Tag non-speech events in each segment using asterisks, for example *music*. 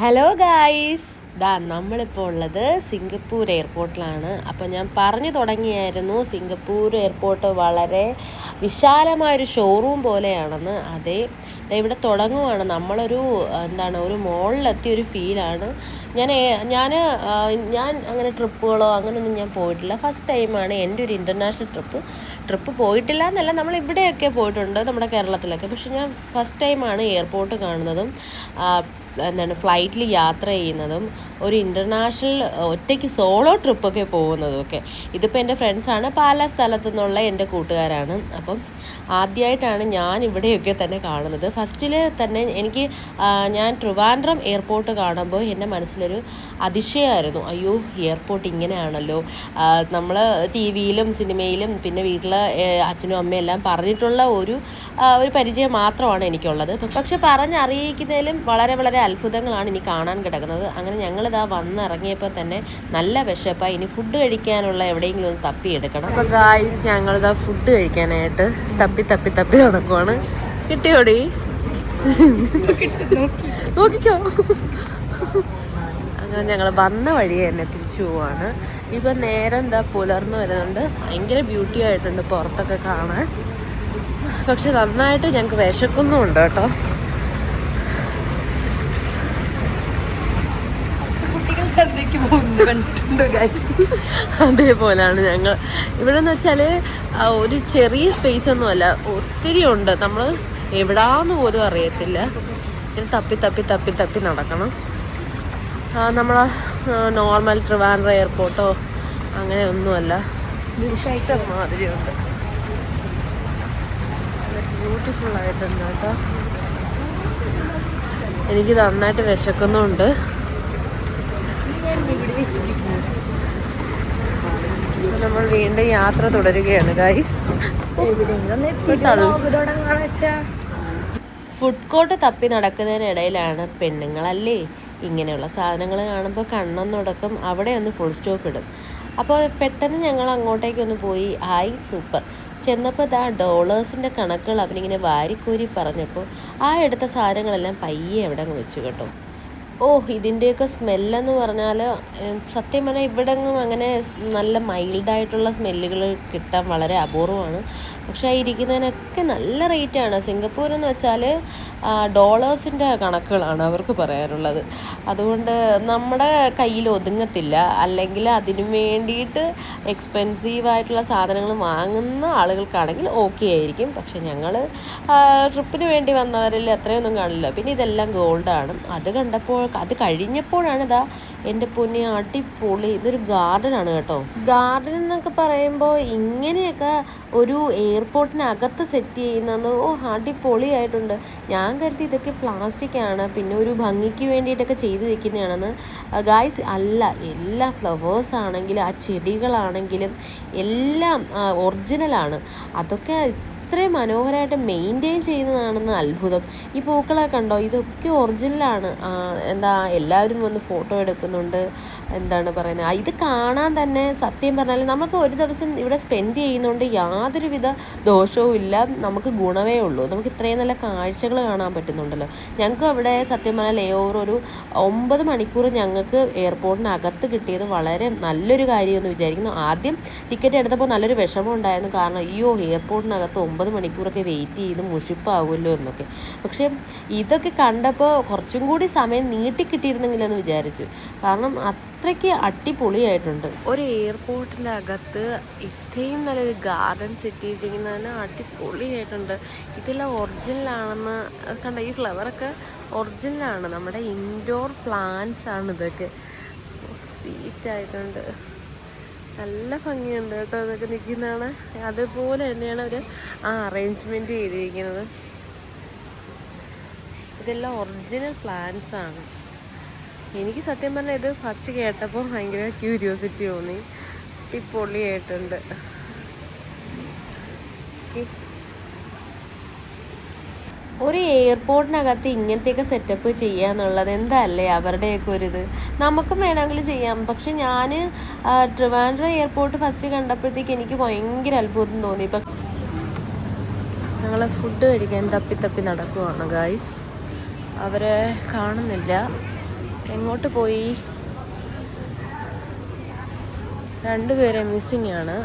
Hello guys ദാ നമ്മളിപ്പോൾ ഉള്ളത് സിംഗപ്പൂർ എയർപോർട്ടിലാണ്. അപ്പോൾ ഞാൻ പറഞ്ഞു തുടങ്ങിയായിരുന്നു സിംഗപ്പൂർ എയർപോർട്ട് വളരെ വിശാലമായൊരു ഷോറൂം പോലെയാണെന്ന്. അതെ ഇവിടെ തുടങ്ങുവാണ്. നമ്മളൊരു എന്താണ് ഒരു മോളിലെത്തിയ ഒരു ഫീലാണ് ഞാൻ ഞാൻ ഞാൻ അങ്ങനെ ട്രിപ്പുകളോ അങ്ങനെയൊന്നും ഞാൻ പോയിട്ടില്ല. ഫസ്റ്റ് ടൈമാണ് എന്റെ ഒരു ഇന്റർനാഷണൽ ട്രിപ്പ് ട്രിപ്പ് പോയിട്ടില്ല എന്നല്ല നമ്മൾ ഇവിടെയൊക്കെ പോയിട്ടുണ്ട് നമ്മുടെ കേരളത്തിലൊക്കെ. പക്ഷെ ഞാൻ ഫസ്റ്റ് ടൈമാണ് എയർപോർട്ട് കാണുന്നതും എന്താണ് ഫ്ലൈറ്റിൽ യാത്ര ചെയ്യുന്നതും ഒരു ഇന്റർനാഷണൽ ഒറ്റയ്ക്ക് സോളോ ട്രിപ്പൊക്കെ പോകുന്നതും ഒക്കെ ഇതിപ്പോൾ എന്റെ ഫ്രണ്ട്സാണ് പല സ്ഥലത്തു നിന്നുള്ള എന്റെ കൂട്ടുകാരാണ്. അപ്പം ആദ്യമായിട്ടാണ് ഞാൻ ഇവിടെയൊക്കെ തന്നെ കാണുന്നത്. ഫസ്റ്റിൽ തന്നെ എനിക്ക് ഞാൻ ട്രിവാൻഡ്രം എയർപോർട്ട് കാണുമ്പോൾ എന്റെ മനസ്സിലൊരു അതിശയമായിരുന്നു. അയ്യോ എയർപോർട്ട് ഇങ്ങനെയാണല്ലോ. നമ്മൾ ടി വിയിലും സിനിമയിലും പിന്നെ വീട്ടിൽ അച്ഛനും അമ്മയും എല്ലാം പറഞ്ഞിട്ടുള്ള ഒരു ഒരു പരിചയം മാത്രമാണ് എനിക്കുള്ളത്. പക്ഷെ പറഞ്ഞറിയിക്കുന്നതിലും വളരെ വളരെ അത്ഭുതങ്ങളാണ് ഇനി കാണാൻ കിടക്കുന്നത്. അങ്ങനെ ഞങ്ങളിതാ വന്നിറങ്ങിയപ്പോൾ തന്നെ നല്ല വിശപ്പായി. ഇനി ഫുഡ് കഴിക്കാനുള്ള എവിടെയെങ്കിലും ഒന്ന് തപ്പി എടുക്കണം അപ്പോൾ ഗായ്സ് ഞങ്ങളിതാ ഫുഡ് കഴിക്കാനായിട്ട് തപ്പി തപ്പി തപ്പി തപ്പി നടക്കുവാണ്. കിട്ടിയോടി? നോക്കിക്കോ. അങ്ങനെ ഞങ്ങൾ വന്ന വഴി തന്നെ തിരിച്ചു പോവാണ്. ഇപ്പം നേരം എന്താ പുലർന്നു വരുന്നുണ്ട്. ഭയങ്കര ബ്യൂട്ടി ആയിട്ടുണ്ട് പുറത്തൊക്കെ കാണാൻ. പക്ഷെ നന്നായിട്ട് ഞങ്ങൾക്ക് വിശക്കുന്നുണ്ട് കേട്ടോ. അതേപോലാണ് ഞങ്ങൾ. ഇവിടെ എന്ന് വെച്ചാൽ ഒരു ചെറിയ സ്പേസ് ഒന്നും അല്ല. ഒത്തിരി ഉണ്ട്. നമ്മൾ എവിടാന്ന് പോലും അറിയത്തില്ല. ഇങ്ങനെ തപ്പി തപ്പി തപ്പി തപ്പി നടക്കണം. നമ്മളെ നോർമൽ ട്രിവാൻഡ്ര എയർപോർട്ടോ അങ്ങനെ ഒന്നുമല്ല. മാതിരിയുണ്ട് ബ്യൂട്ടിഫുൾ ആയിട്ടുണ്ട് കേട്ടോ. എനിക്ക് നന്നായിട്ട് വിശക്കുന്നുണ്ട് ഇവിടെ നമ്മൾ വീണ്ടും യാത്ര തുടരുകയാണ് ഗൈസ്. ഫുഡ് കോർട്ട് തപ്പി നടക്കുന്നതിനിടയിലാണ് പെണ്ണുങ്ങളല്ലേ? ഇങ്ങനെയുള്ള സാധനങ്ങൾ കാണുമ്പോൾ കണ്ണൊന്നുടക്കം അവിടെ ഒന്ന് ഫുൾ സ്റ്റോപ്പ് ഇടും. അപ്പോൾ പെട്ടെന്ന് ഞങ്ങൾ അങ്ങോട്ടേക്ക് ഒന്ന് പോയി ഹായ് സൂപ്പർ. ചെന്നപ്പോൾ ഇതാ ഡോളേഴ്സിന്റെ കണക്കുകൾ അവനിങ്ങനെ വാരിക്കൂരി പറഞ്ഞപ്പോൾ ആ എടുത്ത സാധനങ്ങളെല്ലാം പയ്യെ എവിടെ അങ്ങ് വെച്ച് കേട്ടോ. ഓ ഇതിന്റെയൊക്കെ സ്മെല്ലെന്ന് പറഞ്ഞാൽ സത്യം പറഞ്ഞാൽ ഇവിടെങ്ങും അങ്ങനെ നല്ല മൈൽഡായിട്ടുള്ള സ്മെല്ലുകൾ കിട്ടാൻ വളരെ അപൂർവമാണ്. പക്ഷേ ഇരിക്കുന്നതിനൊക്കെ നല്ല റേറ്റാണ് സിംഗപ്പൂർ എന്ന് വെച്ചാൽ ഡോളേഴ്സിന്റെ കണക്കുകളാണ് അവർക്ക് പറയാനുള്ളത്. അതുകൊണ്ട് നമ്മുടെ കയ്യിൽ ഒതുങ്ങത്തില്ല. അല്ലെങ്കിൽ അതിനു വേണ്ടിയിട്ട് എക്സ്പെൻസീവായിട്ടുള്ള സാധനങ്ങൾ വാങ്ങുന്ന ആളുകൾക്കാണെങ്കിൽ ഓക്കെ ആയിരിക്കും. പക്ഷേ ഞങ്ങൾ ട്രിപ്പിന് വേണ്ടി വന്നവരിൽ അത്രയൊന്നും കാണില്ല. പിന്നെ ഇതെല്ലാം ഗോൾഡാണ് അത് കണ്ടപ്പോൾ അത് കഴിഞ്ഞപ്പോഴാണ് ഇതാ എന്റെ പൊന്നി അടിപൊളി. ഇതൊരു ഗാർഡൻ ആണ് കേട്ടോ. ഗാർഡൻ എന്നൊക്കെ പറയുമ്പോൾ ഇങ്ങനെയൊക്കെ ഒരു എയർപോർട്ടിനകത്ത് സെറ്റ് ചെയ്യുന്നത് ഓ അടിപൊളിയായിട്ടുണ്ട്. ഞാൻ കരുതി ഇതൊക്കെ പ്ലാസ്റ്റിക് ആണ്. പിന്നെ ഒരു ഭംഗിക്ക് വേണ്ടിയിട്ടൊക്കെ ചെയ്തു വെക്കുന്നതാണെന്ന്. ഗായ്സ് അല്ല എല്ലാ ഫ്ലവേഴ്സ് ആണെങ്കിലും ആ ചെടികളാണെങ്കിലും എല്ലാം ഒറിജിനലാണ് അതൊക്കെ ഇത്രയും മനോഹരമായിട്ട് മെയിന്റെയിൻ ചെയ്യുന്നതാണെന്ന് അത്ഭുതം. ഈ പൂക്കളൊക്കെ കണ്ടോ? ഇതൊക്കെ ഒറിജിനലാണ് എന്താ എല്ലാവരും വന്ന് ഫോട്ടോ എടുക്കുന്നുണ്ട്. എന്താണ് പറയുന്നത്? ഇത് കാണാൻ തന്നെ സത്യം പറഞ്ഞാൽ നമുക്ക് ഒരു ദിവസം ഇവിടെ സ്പെൻഡ് ചെയ്യുന്നതുകൊണ്ട് യാതൊരുവിധ ദോഷവും ഇല്ല. നമുക്ക് ഗുണമേ ഉള്ളൂ. നമുക്ക് ഇത്രയും നല്ല കാഴ്ചകൾ കാണാൻ പറ്റുന്നുണ്ടല്ലോ. ഞങ്ങൾക്ക് അവിടെ സത്യം പറഞ്ഞാൽ ലേ ഓവർ ഒരു ഒമ്പത് മണിക്കൂർ ഞങ്ങൾക്ക് എയർപോർട്ടിനകത്ത് കിട്ടിയത് വളരെ നല്ലൊരു കാര്യമെന്ന് വിചാരിക്കുന്നു. ആദ്യം ടിക്കറ്റ് എടുത്തപ്പോൾ നല്ലൊരു വിഷമം ഉണ്ടായിരുന്നു. കാരണം അയ്യോ എയർപോർട്ടിനകത്ത് ഒമ്പത് മണിക്കൂറൊക്കെ വെയിറ്റ് ചെയ്ത് മുഷിപ്പാവുമല്ലോ എന്നൊക്കെ. പക്ഷേ ഇതൊക്കെ കണ്ടപ്പോൾ കുറച്ചും കൂടി സമയം നീട്ടി കിട്ടിയിരുന്നെങ്കിലെന്ന് വിചാരിച്ചു. കാരണം അത്രയ്ക്ക് അടിപൊളിയായിട്ടുണ്ട്. ഒരു എയർപോർട്ടിന്റെ അകത്ത് ഇത്രയും നല്ലൊരു ഗാർഡൻ സെറ്റ് ചെയ്തിരിക്കുന്നതിന് അടിപൊളിയായിട്ടുണ്ട്. ഇതെല്ലാം ഒറിജിനലാണെന്ന് കണ്ട ഈ ഫ്ലവറൊക്കെ ഒറിജിനലാണ്. നമ്മുടെ ഇൻഡോർ പ്ലാന്റ്സ് ആണ് ഇതൊക്കെ സ്വീറ്റ് ആയിട്ടുണ്ട് നല്ല ഭംഗിയുണ്ട് കേട്ടോ അതൊക്കെ നിൽക്കുന്നതാണ്. അതുപോലെ തന്നെയാണ് അവർ ആ അറേഞ്ച്മെന്റ് ചെയ്തിരിക്കുന്നത്. ഇതെല്ലാം ഒറിജിനൽ പ്ലാന്റ്സ് ആണ്. എനിക്ക് സത്യം പറഞ്ഞാൽ ഇത് ഫസ്റ്റ് കേട്ടപ്പോൾ ഭയങ്കര ക്യൂരിയോസിറ്റി തോന്നി. അടിപൊളിയായിട്ടുണ്ട് ഒരു എയർപോർട്ടിനകത്ത് ഇങ്ങനത്തെയൊക്കെ സെറ്റപ്പ് ചെയ്യുക എന്നുള്ളത് എന്തല്ലേ അവരുടെയൊക്കെ ഒരു ഇത്? നമുക്കും വേണമെങ്കിൽ ചെയ്യാം. പക്ഷെ ഞാൻ ട്രിവാൻഡ്രം എയർപോർട്ട് ഫസ്റ്റ് കണ്ടപ്പോഴത്തേക്ക് എനിക്ക് ഭയങ്കര അത്ഭുതം തോന്നി. ഇപ്പം ഞങ്ങൾ ഫുഡ് കഴിക്കാൻ തപ്പി തപ്പി നടക്കുവാണ് ഗായ്സ് അവരെ കാണുന്നില്ല. എങ്ങോട്ട് പോയി? രണ്ടുപേരെ മിസ്സിങ് ആണ്.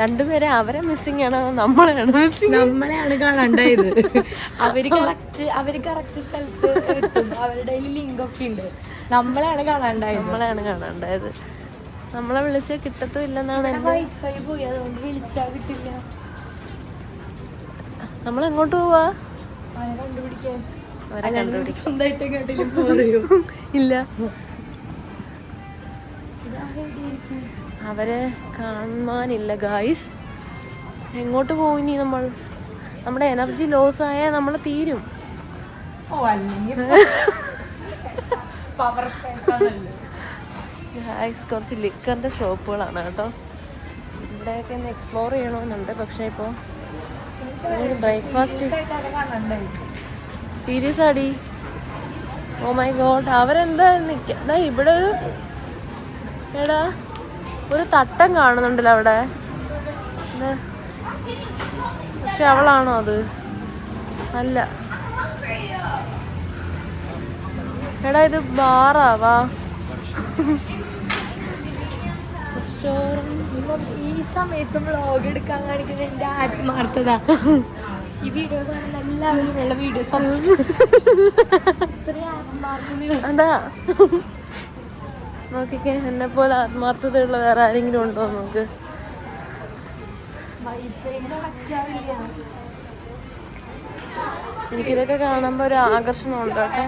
രണ്ടുപേരെ അവരെ മിസ്സിങ് ആണ് നമ്മളാണ് നമ്മളെയാണ് മിസ്സിങ് നമ്മളെയാണ് കാണാണ്ടായത്. *laughs* അവർ കറക്റ്റ് അവർ കറക്റ്റ് സ്ഥലത്ത് അവരുടെ ലിങ്ക് ഒക്കെ ഉണ്ട്. നമ്മളെയാണ് കാണാണ്ടായത്. നമ്മളെയാണ് കാണാണ്ടായത്. നമ്മളെ വിളിച്ച കിട്ടത്തും ഇല്ലെന്നാണ് വൈഫൈ പോയി അതുകൊണ്ട് വിളിച്ചാ കിട്ടില്ല. നമ്മൾ എങ്ങോട്ട് പോവാ? കണ്ടുപിടിക്കാൻ. സ്വന്തമായിട്ട് ഇല്ല. അവരെ കാണാനില്ല ഗായ്സ് എങ്ങോട്ട് പോയി ഇനി നമ്മൾ? നമ്മുടെ എനർജി ലോസ് ആയാൽ നമ്മൾ തീരും. ഗായ്സ് *laughs* കുറച്ച് ലിക്കറിന്റെ ഷോപ്പുകളാണ് കേട്ടോ. ഇവിടെയൊക്കെ ഒന്ന് എക്സ്പ്ലോർ ചെയ്യണമെന്നുണ്ട്. പക്ഷേ ഇപ്പോൾ ബ്രേക്ക്ഫാസ്റ്റ് സീരിയസ് ആടി. ഓ മൈ ഗോഡ് അവരെന്താ നിക്ക ദാ ഇവിടെ ഒരു എടാ ഒരു തട്ടം കാണുന്നുണ്ടല്ലോ അവിടെ. പക്ഷെ അവളാണോ അത്? അല്ല. എടാ ഇത് ബാറാ വാ. ഈ സമയത്ത് വ്ളോഗ് എടുക്കാൻ കാണിക്കുന്നത് എന്റെ ആത്മാർത്ഥത. ഈ വീഡിയോ കാണുന്ന എല്ലാവരും ഉള്ള വീഡിയോ *laughs* ഇത്രയും ആത്മാർത്ഥത നോക്കിക്കേ എന്നെ പോലെ ആത്മാർത്ഥതയുള്ള വേറെ ആരെങ്കിലും ഉണ്ടോ നമുക്ക്? എനിക്കിതൊക്കെ കാണുമ്പോൾ ഒരു ആകർഷണം ഉണ്ട് കേട്ടോ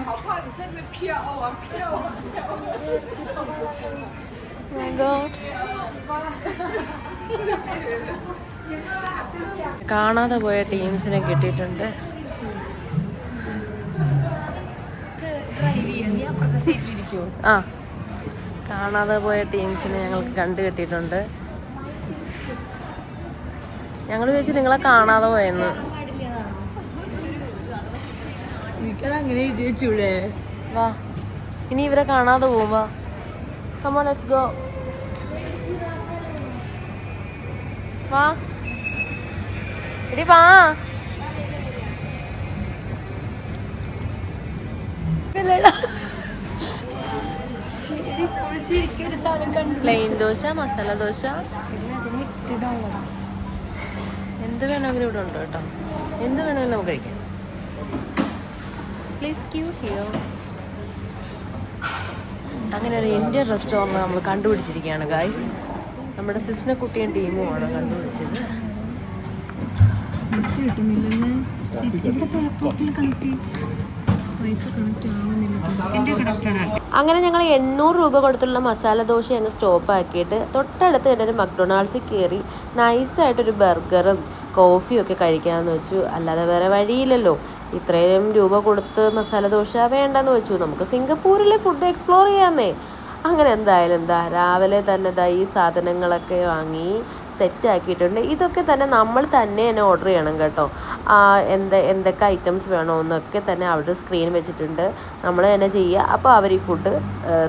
കാണാതെ പോയ ടീംസിനെ കിട്ടിയിട്ടുണ്ട്. ആ. കാണാതെ പോയ ടീംസിനെ ഞങ്ങൾക്ക് കണ്ടു കിട്ടിയിട്ടുണ്ട്. ഞങ്ങൾ ചോദിച്ചു നിങ്ങളെ കാണാതെ പോയെന്ന്. വാ ഇനി ഇവരെ കാണാതെ പോവും വാ കമോ ലെറ്റ്സ് ഗോ വാ. എടി വാ ഒരു സാധനം കണ്ടു പ്ലെയിൻ ദോശ മസാല ദോശ. എന്ത് വേണമെങ്കിലും ഇവിടെ ഉണ്ട് കേട്ടോ. എന്ത് വേണമെങ്കിലും നമുക്ക് കഴിക്കാം. പ്ലീസ് ക്യൂ ഹിയോ അങ്ങനെ ഒരു ഇന്ത്യൻ റെസ്റ്റോറന്റ് നമ്മൾ കണ്ടുപിടിച്ചിരിക്കുകയാണ് ഗായ്സ് നമ്മുടെ സിസ്ന കുട്ടിയും ടീമുമാണ് കണ്ടുപിടിച്ചത്. കിട്ടുന്നില്ലല്ലേ ഇവിടെ കണക്ട് വൈഫ് കണക്ട് ആവുന്നില്ല. എന്റെ കണക്റ്റാണ് അങ്ങനെ ഞങ്ങൾ എണ്ണൂറ് രൂപ കൊടുത്തുള്ള മസാല ദോശ അങ്ങ് സ്റ്റോപ്പ് ആക്കിയിട്ട് തൊട്ടടുത്ത് തന്നെ ഒരു മക്ഡൊണാൾഡ്സിൽ കയറി നൈസായിട്ടൊരു ബർഗറും കോഫിയും ഒക്കെ കഴിക്കാമെന്ന് വെച്ചു. അല്ലാതെ വേറെ വഴിയില്ലല്ലോ. ഇത്രയും രൂപ കൊടുത്ത് മസാല ദോശ വേണ്ടെന്ന് വെച്ചു. നമുക്ക് സിംഗപ്പൂരിലെ ഫുഡ് എക്സ്പ്ലോർ ചെയ്യാമെന്നേ അങ്ങനെ എന്തായാലും എന്താ രാവിലെ തന്നെ ദാ ഈ സാധനങ്ങളൊക്കെ വാങ്ങി സെറ്റ് ആക്കിയിട്ടുണ്ട് ഇതൊക്കെ തന്നെ നമ്മൾ തന്നെ തന്നെ ഓർഡർ ചെയ്യണം കേട്ടോ. എന്ത് എന്തൊക്കെ ഐറ്റംസ് വേണമെന്നൊക്കെ തന്നെ അവിടെ സ്ക്രീൻ വെച്ചിട്ടുണ്ട്. നമ്മൾ തന്നെ ചെയ്യുക. അപ്പോൾ അവർ ഈ ഫുഡ്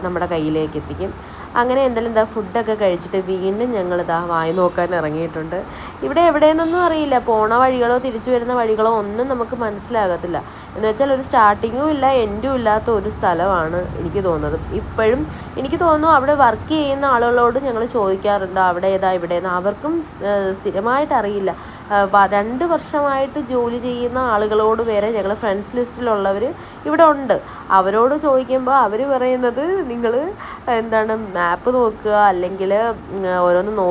നമ്മുടെ കയ്യിലേക്ക് എത്തിക്കും. അങ്ങനെ എന്തായാലും എന്താ ഫുഡൊക്കെ കഴിച്ചിട്ട് വീണ്ടും ഞങ്ങൾ ഇതാ വായി നോക്കാൻ ഇറങ്ങിയിട്ടുണ്ട്. ഇവിടെ എവിടെയെന്നൊന്നും അറിയില്ല. പോണ വഴികളോ തിരിച്ചു വരുന്ന വഴികളോ ഒന്നും നമുക്ക് മനസ്സിലാകത്തില്ല. എന്ന് വെച്ചാൽ ഒരു സ്റ്റാർട്ടിങ്ങും ഇല്ല എൻഡും ഇല്ലാത്ത ഒരു സ്ഥലമാണ് എനിക്ക് തോന്നുന്നത്. ഇപ്പോഴും എനിക്ക് തോന്നുന്നു അവിടെ വർക്ക് ചെയ്യുന്ന ആളുകളോട് ഞങ്ങൾ ചോദിക്കാറുണ്ട് അവിടെ ഏതാ ഇവിടെ ഏതാ അവർക്കും സ്ഥിരമായിട്ട് അറിയില്ല. രണ്ട് വർഷമായിട്ട് ജോലി ചെയ്യുന്ന ആളുകളോട് വരെ ഞങ്ങൾ ഫ്രണ്ട്സ് ലിസ്റ്റിലുള്ളവർ ഇവിടെ ഉണ്ട്. അവരോട് ചോദിക്കുമ്പോൾ അവർ പറയുന്നത് നിങ്ങൾ എന്താണ് മാപ്പ് നോക്കുക അല്ലെങ്കിൽ ഓരോന്ന് നോ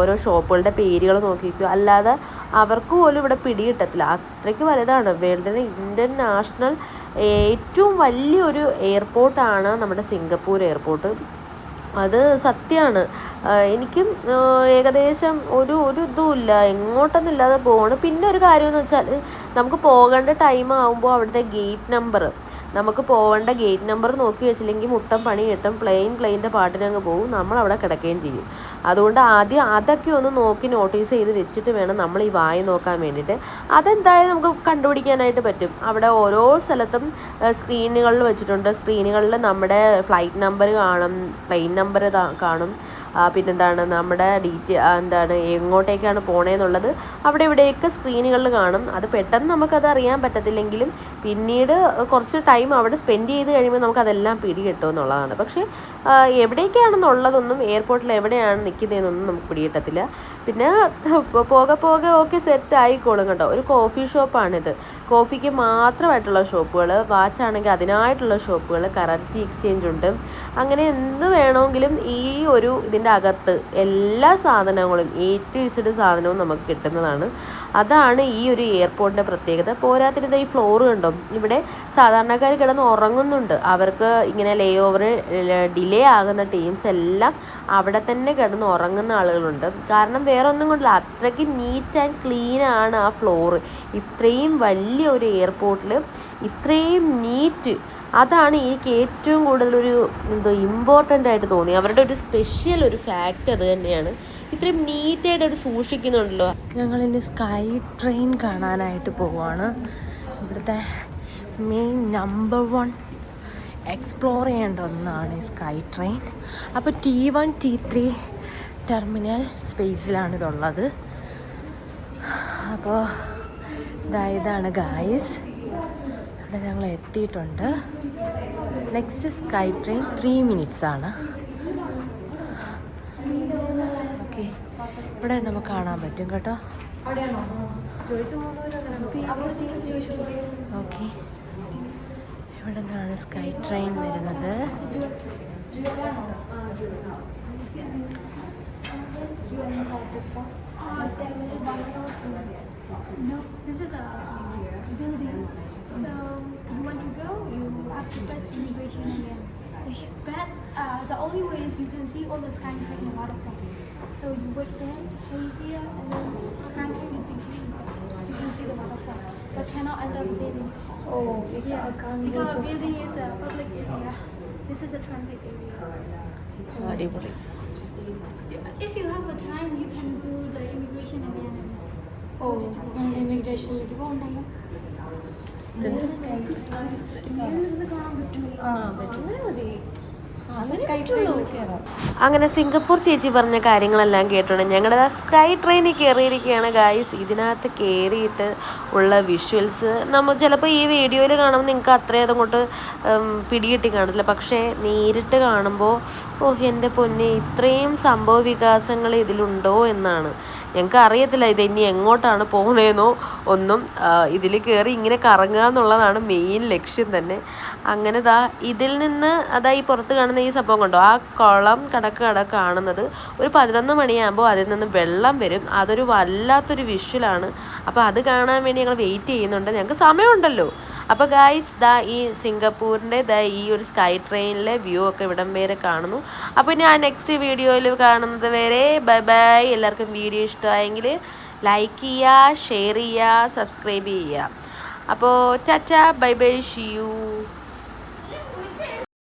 ഓരോ ഷോപ്പുകളുടെ പേരുകൾ നോക്കിക്കുക അല്ലാതെ അവർക്ക് പോലും ഇവിടെ പിടികിട്ടത്തില്ല. അത്രയ്ക്ക് വലുതാണ്. വേൾഡിലെ ഇന്റർനാഷണൽ ഏറ്റവും വലിയൊരു എയർപോർട്ടാണ് നമ്മുടെ സിംഗപ്പൂർ എയർപോർട്ട് അത് സത്യമാണ് എനിക്കും ഏകദേശം ഒരു ഒരു ഇതുമില്ല. എങ്ങോട്ടൊന്നുമില്ലാതെ പോകണം പിന്നെ ഒരു കാര്യമെന്ന് വെച്ചാൽ നമുക്ക് പോകേണ്ട ടൈം ആവുമ്പോൾ അവിടുത്തെ ഗേറ്റ് നമ്പർ നമുക്ക് പോകേണ്ട ഗേറ്റ് നമ്പർ നോക്കി വെച്ചില്ലെങ്കിൽ മുട്ടം പണി കിട്ടും. പ്ലെയിൻ പ്ലെയിന്റെ പാട്ടിനങ്ങ് പോകും. നമ്മൾ അവിടെ കിടക്കുകയും ചെയ്യും. അതുകൊണ്ട് ആദ്യം അതൊക്കെ ഒന്ന് നോക്കി നോട്ടീസ് ചെയ്ത് വെച്ചിട്ട് വേണം നമ്മൾ ഈ വായി നോക്കാൻ വേണ്ടിയിട്ട്. അതെന്തായാലും നമുക്ക് കണ്ടുപിടിക്കാനായിട്ട് പറ്റും. അവിടെ ഓരോ സ്ഥലത്തും സ്ക്രീനുകളിൽ വെച്ചിട്ടുണ്ട്. സ്ക്രീനുകളിൽ നമ്മുടെ ഫ്ലൈറ്റ് നമ്പർ കാണും. പ്ലെയിൻ നമ്പർ കാണും. പിന്നെന്താണ് നമ്മുടെ ഡീറ്റെയിൽ എന്താണ് എങ്ങോട്ടേക്കാണ് പോണേന്നുള്ളത് അവിടെ ഇവിടെയൊക്കെ സ്ക്രീനുകളിൽ കാണും. അത് പെട്ടെന്ന് നമുക്കത് അറിയാൻ പറ്റത്തില്ലെങ്കിലും പിന്നീട് കുറച്ച് ടൈം അവിടെ സ്പെൻഡ് ചെയ്ത് കഴിയുമ്പോൾ നമുക്കതെല്ലാം പിടികിട്ടും എന്നുള്ളതാണ്. പക്ഷേ എവിടേക്കാണെന്നുള്ളതൊന്നും എയർപോർട്ടിൽ എവിടെയാണ് നിൽക്കുന്നതെന്നൊന്നും നമുക്ക് പിടികിട്ടത്തില്ല. പിന്നെ പോക പോകെ ഓക്കെ സെറ്റ് ആയിക്കോളും കേട്ടോ. ഒരു കോഫി ഷോപ്പാണിത് കോഫിക്ക് മാത്രമായിട്ടുള്ള ഷോപ്പുകൾ വാച്ച് ആണെങ്കിൽ അതിനായിട്ടുള്ള ഷോപ്പുകൾ കറൻസി എക്സ്ചേഞ്ച് ഉണ്ട്. അങ്ങനെ എന്ത് വേണമെങ്കിലും ഈ ഒരു ഇതിന്റെ അകത്ത് എല്ലാ സാധനങ്ങളും എ ടു ഇസഡ് സാധനവും നമുക്ക് കിട്ടുന്നതാണ്. അതാണ് ഈ ഒരു എയർപോർട്ടിന്റെ പ്രത്യേകത. പോരാത്തിന് ഈ ഫ്ലോർ കണ്ടോ? ഇവിടെ സാധാരണക്കാർ കിടന്ന് ഉറങ്ങുന്നുണ്ട്. അവർക്ക് ഇങ്ങനെ ലേ ഓവർ ഡിലേ ആകുന്ന ടീംസ് എല്ലാം അവിടെ തന്നെ കിടന്ന് ഉറങ്ങുന്ന ആളുകളുണ്ട്. കാരണം വേറെ ഒന്നും കൊണ്ടില്ല. അത്രയ്ക്ക് നീറ്റ് ആൻഡ് ക്ലീൻ ആണ് ആ ഫ്ലോർ ഇത്രയും വലിയ ഒരു എയർപോർട്ടിൽ ഇത്രയും നീറ്റ് അതാണ് എനിക്ക് ഏറ്റവും കൂടുതൽ ഒരു എന്തോ ഇമ്പോർട്ടന്റ് ആയിട്ട് തോന്നി അവരുടെ ഒരു സ്പെഷ്യൽ ഒരു ഫാക്റ്റ് അത് തന്നെയാണ്. ഇത്രയും നീറ്റായിട്ട് അവർ സൂക്ഷിക്കുന്നുണ്ടല്ലോ. ഞങ്ങളിനി സ്കൈ ട്രെയിൻ കാണാനായിട്ട് പോവാണ്. ഇവിടുത്തെ മെയിൻ നമ്പർ വൺ എക്സ്പ്ലോർ ചെയ്യേണ്ട ഒന്നാണ് സ്കൈ ട്രെയിൻ അപ്പോൾ T one T three terminal സ്പേസിലാണ് ഇതുള്ളത്. അപ്പോൾ ഇതായതാണ് ഗായ്സ് ഇവിടെ ഞങ്ങൾ എത്തിയിട്ടുണ്ട്. നെക്സ്റ്റ് സ്കൈ ട്രെയിൻ ത്രീ ആണ്. ഓക്കെ ഇവിടെ നമുക്ക് കാണാൻ പറ്റും കേട്ടോ. ഓക്കെ ഇവിടെ നിന്നാണ് സ്കൈ ട്രെയിൻ വരുന്നത്. No, this is a building. So you want to go, you have to press immigration again. But the only way is you can see all the sky tree in waterfall. So you wait there, wait here, and then sky. You can see the waterfall, but cannot building. Oh, yeah, because a building is a public area. This is a transit area. So. If you have a time, you can do the immigration again. ഓ ഇമിഗ്രേഷനിലേക്ക് പോകണ്ടല്ലോ ആ പറ്റും അങ്ങനെ Singapore ചേച്ചി പറഞ്ഞ കാര്യങ്ങളെല്ലാം കേട്ടോണ്ട് ഞങ്ങളുടെ സ്കൈ ട്രെയിനിൽ കയറിയിരിക്കുകയാണ്. ഗായ്സ് ഇതിനകത്ത് കയറിയിട്ട് ഉള്ള വിഷ്വൽസ് നമ്മൾ ചിലപ്പോൾ ഈ വീഡിയോയിൽ കാണുമ്പോൾ നിങ്ങൾക്ക് അത്രയും അതങ്ങോട്ട് ഉം, പിടികിട്ടി കാണത്തില്ല പക്ഷേ നേരിട്ട് കാണുമ്പോൾ ഓ എന്റെ പൊന്നെ ഇത്രയും സംഭവ വികാസങ്ങൾ ഇതിലുണ്ടോ എന്നാണ്. ഞങ്ങൾക്ക് അറിയത്തില്ല ഇത് ഇനി എങ്ങോട്ടാണ് പോകണേന്നോ ഒന്നും ഇതിൽ കയറി ഇങ്ങനെ കറങ്ങുക എന്നുള്ളതാണ് മെയിൻ ലക്ഷ്യം തന്നെ. അങ്ങനെ ദാ ഇതിൽ നിന്ന് അതാ ഈ പുറത്ത് കാണുന്ന ഈ സംഭവം കണ്ടോ? ആ കുളം കടക്ക് കടക്ക് കാണുന്നത് ഒരു പതിനൊന്ന് മണിയാകുമ്പോൾ അതിൽ നിന്ന് വെള്ളം വരും. അതൊരു വല്ലാത്തൊരു വിഷ്വലാണ്. അപ്പോൾ അത് കാണാൻ വേണ്ടി ഞങ്ങൾ വെയിറ്റ് ചെയ്യുന്നുണ്ട്. ഞങ്ങൾക്ക് സമയമുണ്ടല്ലോ. അപ്പോൾ ഗായ്സ് ദാ ഈ സിംഗപ്പൂരിന്റെ ദാ ഈ ഒരു സ്കൈ ട്രെയിനിലെ വ്യൂ ഒക്കെ ഇവിടം വരെ കാണുന്നു. അപ്പോൾ ഞാൻ നെക്സ്റ്റ് വീഡിയോയിൽ കാണുന്നത് വരെ ബൈ ബൈ എല്ലാവർക്കും വീഡിയോ ഇഷ്ടമായെങ്കിൽ ലൈക്ക് ചെയ്യുക ഷെയർ ചെയ്യുക സബ്സ്ക്രൈബ് ചെയ്യുക അപ്പോൾ ചാച്ച ബൈ ബൈ ഷിയു